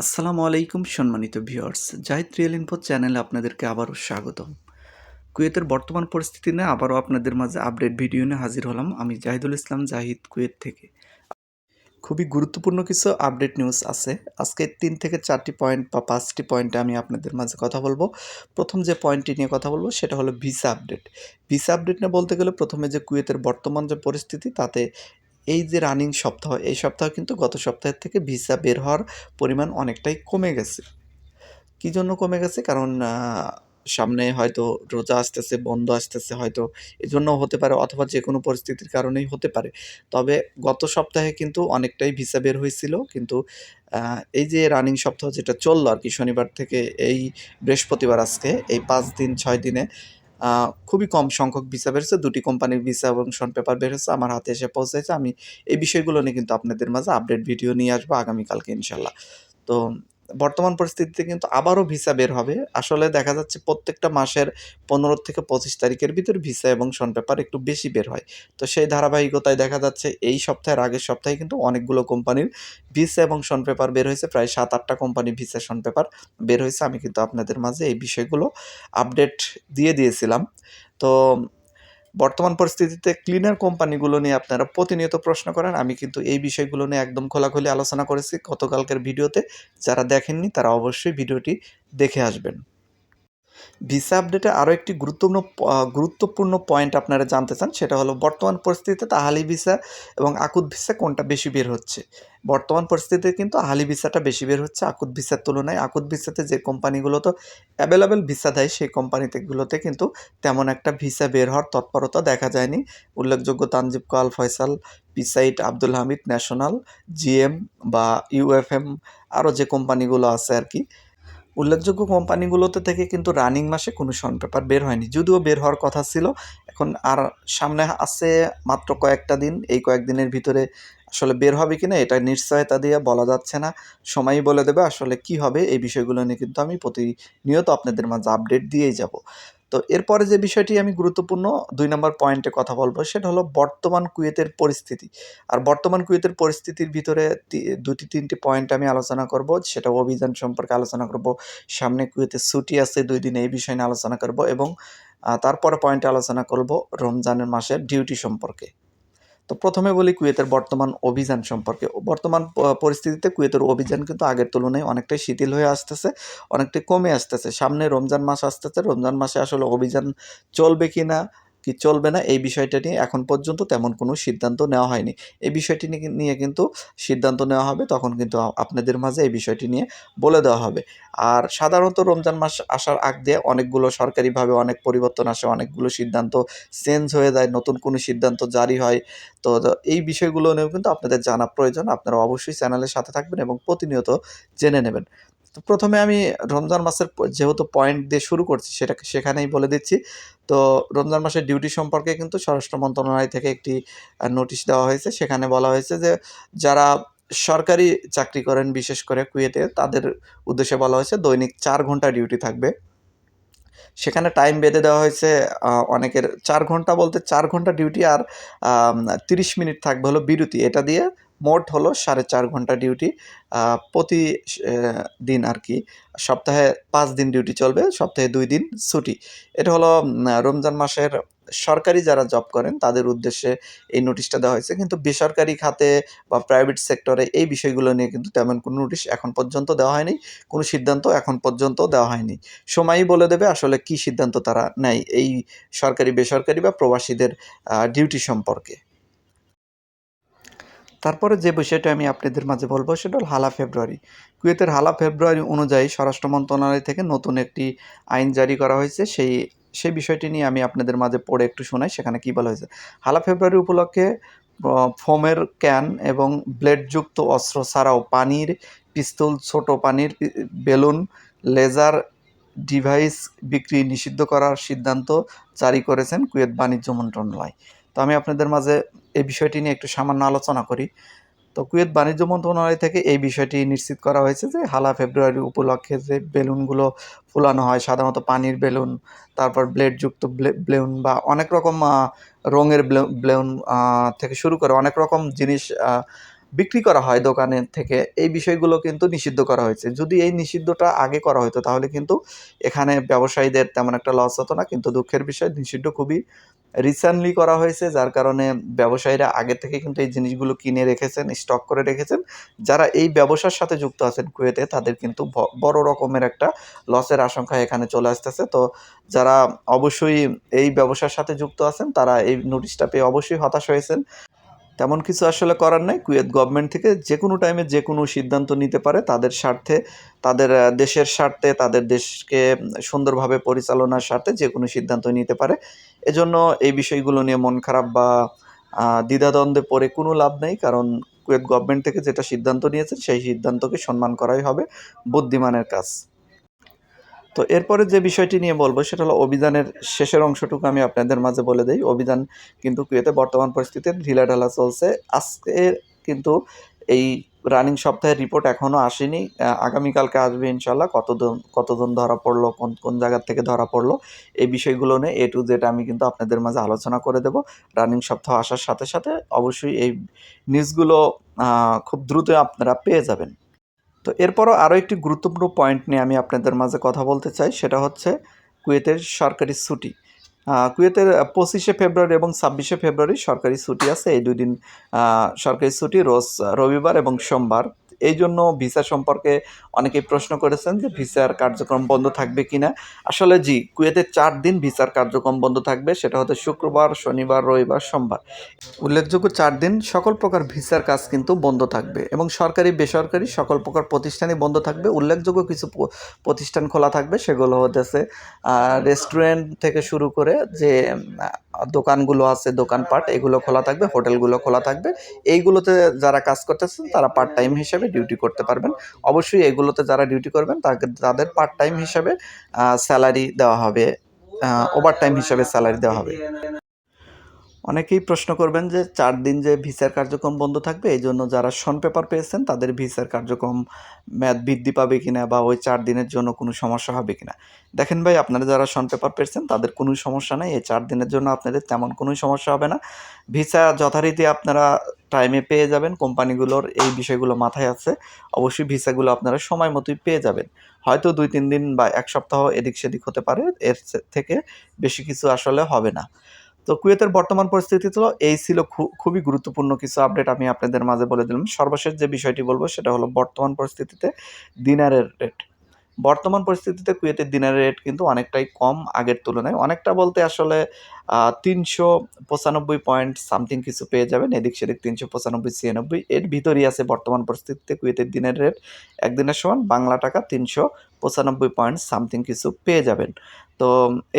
আসসালামু আলাইকুম, সম্মানিত ভিউয়ার্স। জাহিদ রিয়েল ইনফো চ্যানেলে আপনাদেরকে আবারও স্বাগতম। কুয়েতের বর্তমান পরিস্থিতি নিয়ে আবারও আপনাদের মাঝে আপডেট ভিডিও নিয়ে হাজির হলাম। আমি জাহিদুল ইসলাম, জাহিদ কুয়েত থেকে। খুবই গুরুত্বপূর্ণ কিছু আপডেট নিউজ আছে। আজকে তিন থেকে চারটি পয়েন্ট বা পাঁচটি পয়েন্টে আমি আপনাদের মাঝে কথা বলব। প্রথম যে পয়েন্টটি নিয়ে কথা বলব, সেটা হলো ভিসা আপডেট। ভিসা আপডেট নিয়ে বলতে গেলে প্রথমে যে কুয়েতের বর্তমান যে পরিস্থিতি, তাতে এই যে রানিং সপ্তাহ, এই সপ্তাহ কিন্তু গত সপ্তাহের থেকে ভিসা বের হওয়ার পরিমাণ অনেকটাই কমে গেছে। কী জন্য কমে গেছে? কারণ সামনে হয়তো রোজা আসতেছে, বন্ধ আসতেছে হয়তো এজন্য হতে পারে অথবা যে কোনো পরিস্থিতির কারণেই হতে পারে। তবে গত সপ্তাহে কিন্তু অনেকটাই ভিসা বের হয়েছিল, কিন্তু এই যে রানিং সপ্তাহ যেটা চলল আর কি শনিবার থেকে এই বৃহস্পতিবার আজকে, এই পাঁচ দিন, ছয় দিনে খুবই কম সংখ্যক ভিসা বেরোচ্ছে, দুটি কোম্পানির ভিসা এবং শন পেপার বেরোচ্ছে, আমার হাতে এসে পৌঁছেছে আমি এই বিষয়গুলো নিয়ে কিন্তু আপনাদের মাঝে আপডেট ভিডিও নিয়ে আসব আগামীকালকে ইনশাল্লাহ। তো বর্তমান পরিস্থিতিতে কিন্তু আবারও ভিসা বের হবে। আসলে দেখা যাচ্ছে প্রত্যেকটা মাসের পনেরো থেকে পঁচিশ তারিখের ভিতর ভিসা এবং শন পেপার একটু বেশি বের হয়। তো সেই ধারাবাহিকতায় দেখা যাচ্ছে এই সপ্তাহের আগের সপ্তাহে কিন্তু অনেকগুলো কোম্পানির ভিসা এবং শন পেপার বের হয়েছে। প্রায় সাত আটটা কোম্পানি ভিসা শন পেপার বের হয়েছে। আমি কিন্তু আপনাদের মাঝে এই বিষয়গুলো আপডেট দিয়ে দিয়েছিলাম। তো বর্তমান পরিস্থিতিতে ক্লিনার কোম্পানিগুলো নিয়ে আপনারা প্রতিনিয়ত প্রশ্ন করেন। আমি কিন্তু এই বিষয়গুলো নিয়ে একদম খোলাখুলি আলোচনা করেছি গতকালকের ভিডিওতে। যারা দেখেননি, তারা অবশ্যই ভিডিওটি দেখে আসবেন। ভিসা আপডেটে আরও একটি গুরুত্বপূর্ণ গুরুত্বপূর্ণ পয়েন্ট আপনারা জানতে চান, সেটা হলো বর্তমান পরিস্থিতিতে তাহালি ভিসা এবং আকুত ভিসা কোনটা বেশি বের হচ্ছে? বর্তমান পরিস্থিতিতে কিন্তু আহালি ভিসাটা বেশি বের হচ্ছে আকুত ভিসার তুলনায়। আকুত ভিসাতে যে কোম্পানিগুলো তো অ্যাভেলেবেল ভিসা দেয় সেই কোম্পানিগুলোতে কিন্তু তেমন একটা ভিসা বের হওয়ার তৎপরতা দেখা যায়নি। উল্লেখযোগ্য তানজিব কোয়াল ফয়সাল, পিসাইট, আব্দুল হামিদ, ন্যাশনাল, জিএম বা ইউএফএম আরও যে কোম্পানিগুলো আছে আর কি। উল্লেখযোগ্য কোম্পানিগুলোতে থেকে কিন্তু রানিং মাসে কোনো শন পেপার বের হয়নি। যদিও বের হওয়ার কথা ছিল, এখন আর সামনে আছে মাত্র কয়েকটা দিন। এই কয়েকদিনের ভিতরে আসলে বের হবে কি না এটা নিশ্চয়তা দিয়ে বলা যাচ্ছে না। সময়ই বলে দেবে আসলে কি হবে, এই বিষয়গুলো নিয়ে কিন্তু আমি প্রতিনিয়ত আপনাদের মাঝে আপডেট দিয়েই যাব। তো এরপরে যে বিষয়টি আমি গুরুত্বপূর্ণ দুই নম্বর পয়েন্টে কথা বলব, সেটা হলো বর্তমান কুয়েতের পরিস্থিতি। আর বর্তমান কুয়েতের পরিস্থিতির ভিতরে দুটি, তিনটি পয়েন্ট আমি আলোচনা করব, সেটা অভিযান সম্পর্কে আলোচনা করব, সামনে কুয়েতে ছুটি আছে দুই দিন এই বিষয় নিয়ে আলোচনা করব এবং তারপরে পয়েন্টে আলোচনা করব রমজানের মাসের ডিউটি সম্পর্কে। তো প্রথমে বলি কুয়েতের বর্তমান অভিযান সম্পর্কে। বর্তমান পরিস্থিতিতে কুয়েতের অভিযান কিন্তু আগের তুলনায় অনেকটাই শিথিল হয়ে আসতেছে, অনেকটাই কমে আসতেছে। সামনে রমজান মাস আসতেছে, রমজান মাসে আসলে অভিযান চলবে কি না কি চলবে না, এই বিষয়টা নিয়ে এখন পর্যন্ত তেমন কোনো সিদ্ধান্ত নেওয়া হয়নি। এই বিষয়টি নিয়ে- কিন্তু সিদ্ধান্ত নেওয়া হবে, তখন কিন্তু আপনাদের মাঝে এই বিষয়টি নিয়ে বলে দেওয়া হবে। আর সাধারণত রমজান মাস আসার আগ দিয়ে অনেকগুলো সরকারিভাবে অনেক পরিবর্তন আসে, অনেকগুলো সিদ্ধান্ত চেঞ্জ হয়ে যায়, নতুন কোনো সিদ্ধান্ত জারি হয়। তো এই বিষয়গুলো নিয়েও কিন্তু আপনাদের জানা প্রয়োজন, আপনারা অবশ্যই চ্যানেলের সাথে থাকবেন এবং প্রতিনিয়ত জেনে নেবেন। তো প্রথমে আমি রমজান মাসের যেহেতু পয়েন্ট দিয়ে শুরু করছি, সেটাকে সেখানেই বলে দিচ্ছি। তো রমজান মাসের ডিউটি সম্পর্কে কিন্তু স্বরাষ্ট্র মন্ত্রণালয় থেকে একটি নোটিশ দেওয়া হয়েছে। সেখানে বলা হয়েছে যে, যারা সরকারি চাকরি করেন, বিশেষ করে কুয়েতে, তাদের উদ্দেশ্যে বলা হয়েছে দৈনিক চার ঘণ্টা ডিউটি থাকবে। সেখানে টাইম বেঁধে দেওয়া হয়েছে অনেকের চার ঘণ্টা বলতে চার ঘণ্টা ডিউটি আর তিরিশ মিনিট থাকবে হলো বিরতি। এটা দিয়ে মোট হলো সাড়ে চার ঘণ্টা ডিউটি প্রতি দিন আর কি। সপ্তাহে পাঁচ দিন ডিউটি চলবে, সপ্তাহে দুই দিন ছুটি। এটা হলো রমজান মাসের সরকারি যারা জব করেন, তাদের উদ্দেশ্যে এই নোটিশটা দেওয়া হয়েছে। কিন্তু বেসরকারি খাতে বা প্রাইভেট সেক্টরে এই বিষয়গুলো নিয়ে কিন্তু তেমন কোনো নোটিশ এখন পর্যন্ত দেওয়া হয়নি। কোনো সিদ্ধান্ত এখন পর্যন্ত দেওয়া হয়নি। সময়ই বলে দেবে আসলে কি সিদ্ধান্ত তারা নেয় এই সরকারি বেসরকারি বা প্রবাসীদের ডিউটি সম্পর্কে। তারপরে যে বিষয়টা আমি আপনাদের মাঝে বলব, সেটা হল হালা ফেব্রুয়ারি। কুয়েতের হালা ফেব্রুয়ারি অনুযায়ী স্বরাষ্ট্র মন্ত্রণালয় থেকে নতুন একটি আইন জারি করা হয়েছে। সেই সেই বিষয়টি নিয়ে আমি আপনাদের মাঝে পড়ে একটু শোনাই, সেখানে কি বলা হয়েছে। হালা ফেব্রুয়ারি উপলক্ষে ফোমের ক্যান এবং ব্লেডযুক্ত অস্ত্র ছাড়াও পানির পিস্তল, ছোট পানির বেলুন, লেজার ডিভাইস বিক্রি নিষিদ্ধ করার সিদ্ধান্ত জারি করেছেন কুয়েত বাণিজ্য মন্ত্রণালয়। তো আমি আপনাদের মাঝে এই বিষয়টি নিয়ে একটু সামান্য আলোচনা করি। তো কুয়েত বাণিজ্য মন্ত্রণালয় থেকে এই বিষয়টি নিশ্চিত করা হয়েছে যে হালা ফেব্রুয়ারি উপলক্ষে যে বেলুনগুলো ফুলানো হয়, সাধারণত পানির বেলুন, তারপর ব্লেডযুক্ত বেলুন বা অনেক রকম রঙের বেলুন থেকে শুরু করে অনেক রকম জিনিস বিক্রি করা হয় দোকানের থেকে, এই বিষয়গুলো কিন্তু নিষিদ্ধ করা হয়েছে। যদি এই নিষিদ্ধটা আগে করা হতো, তাহলে কিন্তু এখানে ব্যবসায়ীদের তেমন একটা লস হতো না, কিন্তু দুঃখের বিষয়, নিষিদ্ধ খুবই রিসেন্টলি করা হয়েছে, যার কারণে ব্যবসায়ীরা আগে থেকে কিন্তু এই জিনিসগুলো কিনে রেখেছেন স্টক করে রেখেছেন। যারা এই ব্যবসার সাথে যুক্ত আছেন কুয়েতে, তাদের কিন্তু বড় রকমের একটা লসের আশঙ্কা এখানে চলে আসতেছে। তো যারা অবশ্যই এই ব্যবসার সাথে যুক্ত আছেন, তারা এই নোটিশটা পেয়ে অবশ্যই হতাশ হয়েছেন। তেমন কিছু আসলে করার নাই। কুয়েত গভর্নমেন্ট থেকে যে কোনো টাইমে যে কোনো সিদ্ধান্ত নিতে পারে তাদের স্বার্থে, তাদের দেশের স্বার্থে, তাদের দেশকে সুন্দরভাবে পরিচালনার স্বার্থে যে কোনো সিদ্ধান্ত নিতে পারে। এজন্য এই বিষয়গুলো নিয়ে মন খারাপ বা দ্বিধাদ্বন্দ্বে পড়ে কোনো লাভ নেই। কারণ কুয়েত গভর্নমেন্ট থেকে যেটা সিদ্ধান্ত নিয়েছে সেই সিদ্ধান্তকে সম্মান করাই হবে বুদ্ধিমানের কাজ। তো এরপরে যে বিষয়টি নিয়ে বলব, সেটা হলো অভিযানের শেষের অংশটুকু আমি আপনাদের মাঝে বলে দিই। অভিযান কিন্তু কুয়েতে বর্তমান পরিস্থিতিতে ঢিলাঢালা চলছে। আজকে কিন্তু এই রানিং সপ্তাহের রিপোর্ট এখনও আসেনি। আগামীকালকে আসবে ইনশাল্লাহ কতজন কতজন ধরা পড়ল, কোন কোন জায়গার থেকে ধরা পড়ল, এই বিষয়গুলো নিয়ে এ টু জেড আমি কিন্তু আপনাদের মাঝে আলোচনা করে দেব। রানিং সপ্তাহ আসার সাথে সাথে অবশ্যই এই নিউজগুলো খুব দ্রুত আপনারা পেয়ে যাবেন। তো এরপরও আরও একটি গুরুত্বপূর্ণ পয়েন্ট নিয়ে আমি আপনাদের মাঝে কথা বলতে চাই, সেটা হচ্ছে কুয়েতের সরকারি ছুটি। কুয়েতের পঁচিশে ফেব্রুয়ারি এবং ছাব্বিশে ফেব্রুয়ারি সরকারি ছুটি আছে। এই দুই দিন সরকারি ছুটি রোজ রবিবার এবং সোমবার। এই জন্য ভিসা সম্পর্কে অনেকেই প্রশ্ন করেছেন যে ভিসার কার্যক্রম বন্ধ থাকবে কি না আসলে জি, কুয়েতে চার দিন ভিসার কার্যক্রম বন্ধ থাকবে, সেটা হচ্ছে শুক্রবার, শনিবার, রবিবার, সোমবার। উল্লেখযোগ্য চার দিন সকল প্রকার ভিসার কাজ কিন্তু বন্ধ থাকবে এবং সরকারি, বেসরকারি সকল প্রকার প্রতিষ্ঠানই বন্ধ থাকবে। উল্লেখযোগ্য কিছু প্রতিষ্ঠান খোলা থাকবে, সেগুলো হতেছে রেস্টুরেন্ট থেকে শুরু করে যে দোকানগুলো আছে, দোকানপাট, এগুলো খোলা থাকবে, হোটেলগুলো খোলা থাকবে। এইগুলোতে যারা কাজ করতেছেন তারা পার্ট টাইম হিসেবে ডিউটি করতে পারবেন। অবশ্যই এগুলোতে যারা ডিউটি করবেন তাদের পার্ট টাইম হিসাবে স্যালারি দেওয়া হবে ওভার টাইম হিসাবে স্যালারি দেওয়া হবে। অনেকেই প্রশ্ন করবেন যে চার দিন যে ভিসার কার্যক্রম বন্ধ থাকবে, এই জন্য যারা শন পেপার পেয়েছেন তাদের ভিসার কার্যক্রম মেয়াদ বৃদ্ধি পাবে কিনা বা ওই চার দিনের জন্য কোনো সমস্যা হবে কিনা? দেখেন ভাই, আপনারা যারা শন পেপার পেয়েছেন তাদের কোনো সমস্যা নেই, এই চার দিনের জন্য আপনাদের তেমন কোনো সমস্যা হবে না। ভিসা যথারীতি আপনারা টাইমে পেয়ে যাবেন, কোম্পানিগুলোর এই বিষয়গুলো মাথায় আছে, অবশ্যই ভিসাগুলো আপনারা সময় মতোই পেয়ে যাবেন। হয়তো দুই, তিন দিন বা এক সপ্তাহ এদিক সেদিক হতে পারে, এর থেকে বেশি কিছু আসলে হবে না। তো কুয়েতের বর্তমান পরিস্থিতি তো এই ছিল খুবই গুরুত্বপূর্ণ কিছু আপডেট আমি আপনাদের মাঝে বলে দিলাম। সর্বশেষ যে বিষয়টি বলব সেটা হলো বর্তমান পরিস্থিতিতে দিনারের রেট বর্তমান পরিস্থিতিতে কুয়েতের দিনারের রেট কিন্তু অনেকটাই কম আগের তুলনায়। অনেকটা বলতে আসলে তিনশো পঁচানব্বই পয়েন্ট সামথিং কিছু পেয়ে যাবেন, এদিক সেদিক তিনশো পঁচানব্বই, ছিয়ানব্বই। এর ভিতরেই আছে বর্তমান পরিস্থিতিতে কুয়েতের দিনের রেট একদিনের সমান বাংলা টাকা তিনশো পঁচানব্বই পয়েন্ট সামথিং কিছু পেয়ে যাবেন। তো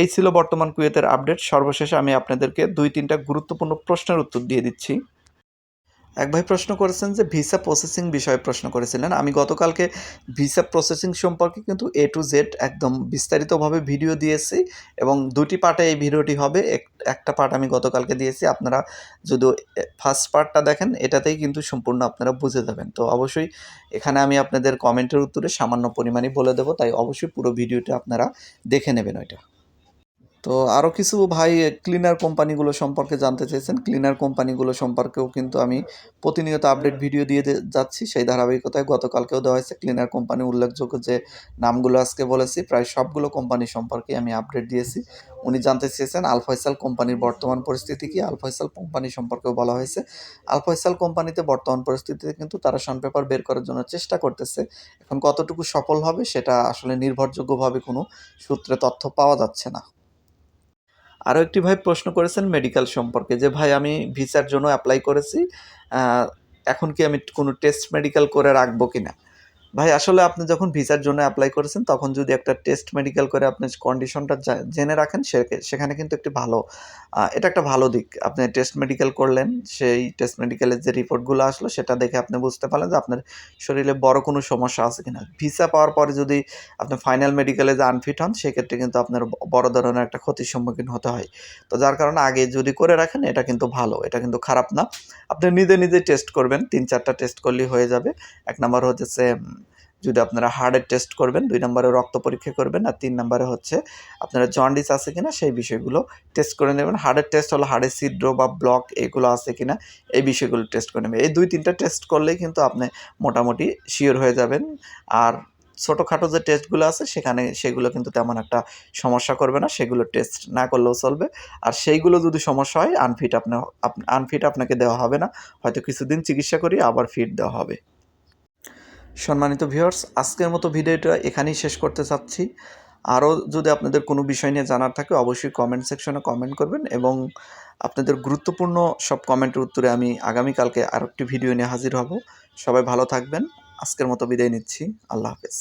এই ছিল বর্তমান কুয়েতের আপডেট সর্বশেষে আমি আপনাদেরকে দুই তিনটা গুরুত্বপূর্ণ প্রশ্নের উত্তর দিয়ে দিচ্ছি। এক ভাই প্রশ্ন করেছেন যে ভিসা প্রসেসিং বিষয়ে প্রশ্ন করেছিলেন। আমি গতকালকে ভিসা প্রসেসিং সম্পর্কে কিন্তু এ টু জেড একদম বিস্তারিতভাবে ভিডিও দিয়েছি এবং দুটি পার্টে এই ভিডিওটি হবে। এক- একটা পার্ট আমি গতকালকে দিয়েছি। আপনারা যদি ফার্স্ট পার্টটা দেখেন, এটাতেই কিন্তু সম্পূর্ণ আপনারা বুঝে যাবেন। তো অবশ্যই এখানে আমি আপনাদের কমেন্টের উত্তরে সামান্য পরিমাণই বলে দেবো, তাই অবশ্যই পুরো ভিডিওটা আপনারা দেখে নেবেন ওইটা। তো আরও কিছু ভাই ক্লিনার কোম্পানিগুলো সম্পর্কে জানতে চেয়েছেন ক্লিনার কোম্পানিগুলো সম্পর্কেও কিন্তু আমি প্রতিনিয়ত আপডেট ভিডিও দিয়ে যাচ্ছি। সেই ধারাবাহিকতায় গতকালকেও দেওয়া হয়েছে ক্লিনার কোম্পানি উল্লেখযোগ্য যে নামগুলো আজকে বলেছি, প্রায় সবগুলো কোম্পানি সম্পর্কে আমি আপডেট দিয়েছি। উনি জানতে চেয়েছেন আলফয়সাল কোম্পানির বর্তমান পরিস্থিতি কি? আলফয়সাল কোম্পানি সম্পর্কেও বলা হয়েছে। আলফয়সাল কোম্পানিতে বর্তমান পরিস্থিতিতে কিন্তু তারা শন পেপার বের করার জন্য চেষ্টা করতেছে। এখন কতটুকু সফল হবে সেটা আসলে নির্ভরযোগ্যভাবে কোনো সূত্রে তথ্য পাওয়া যাচ্ছে না। আরও একটি ভাই প্রশ্ন করেছেন মেডিকেল সম্পর্কে যে, ভাই, আমি ভিসার জন্য অ্যাপ্লাই করেছি এখন কি আমি কোনো টেস্ট মেডিকেল করে রাখব কিনা? ভাই, আসলে আপনি যখন ভিসার জন্য অ্যাপ্লাই করেছেন, তখন যদি একটা টেস্ট মেডিকেল করে আপনি কন্ডিশনটা জেনে রাখেন সেখানে কিন্তু একটি ভালো এটা একটা ভালো দিক। আপনি টেস্ট মেডিকেল করলেন, সেই টেস্ট মেডিকেলের যে রিপোর্টগুলো আসলো, সেটা দেখে আপনি বুঝতে পারলেন যে আপনার শরীরে বড় কোনো সমস্যা আছে কিনা। ভিসা পাওয়ার পরে যদি আপনি ফাইনাল মেডিকেলে যে আনফিট হন, সেক্ষেত্রে কিন্তু আপনার বড় ধরনের একটা ক্ষতির সম্মুখীন হতে হয়। তো যার কারণে আগে যদি করে রাখেন, এটা কিন্তু ভালো, এটা কিন্তু খারাপ না। আপনি নিজে নিজে টেস্ট করবেন তিন চারটা টেস্ট করলেই হয়ে যাবে। এক নম্বর হচ্ছে যদি আপনারা হার্টের টেস্ট করবেন, দুই নম্বরে রক্ত পরীক্ষা করবেন আর তিন নম্বরে হচ্ছে আপনারা জন্ডিস আছে কিনা সেই বিষয়গুলো টেস্ট করে নেবেন। হার্টের টেস্ট হলো হার্টের ছিদ্র বা ব্লক এগুলো আছে কিনা এই বিষয়গুলো টেস্ট করে নেবেন। এই দুই তিনটা টেস্ট করলেই কিন্তু আপনি মোটামুটি শিওর হয়ে যাবেন। আর ছোটোখাটো যে টেস্টগুলো আছে সেখানে সেগুলো কিন্তু তেমন একটা সমস্যা করবে না, সেগুলো টেস্ট না করলেও চলবে। আর সেইগুলো যদি সমস্যা হয় আনফিট আপনার আনফিট আপনাকে দেওয়া হবে না। হয়তো কিছুদিন চিকিৎসা করি আবার ফিট দেওয়া হবে। সম্মানিত ভিউয়ার্স, আজকের মতো ভিডিওটা এখানেই শেষ করতে চাচ্ছি। আরও যদি আপনাদের কোনো বিষয় নিয়ে জানার থাকে, অবশ্যই কমেন্ট সেকশনে কমেন্ট করবেন এবং আপনাদের গুরুত্বপূর্ণ সব কমেন্টের উত্তরে আমি আগামীকালকে আরও একটি ভিডিও নিয়ে হাজির হব। সবাই ভালো থাকবেন। আজকের মতো বিদায় নিচ্ছি। আল্লাহ হাফেজ।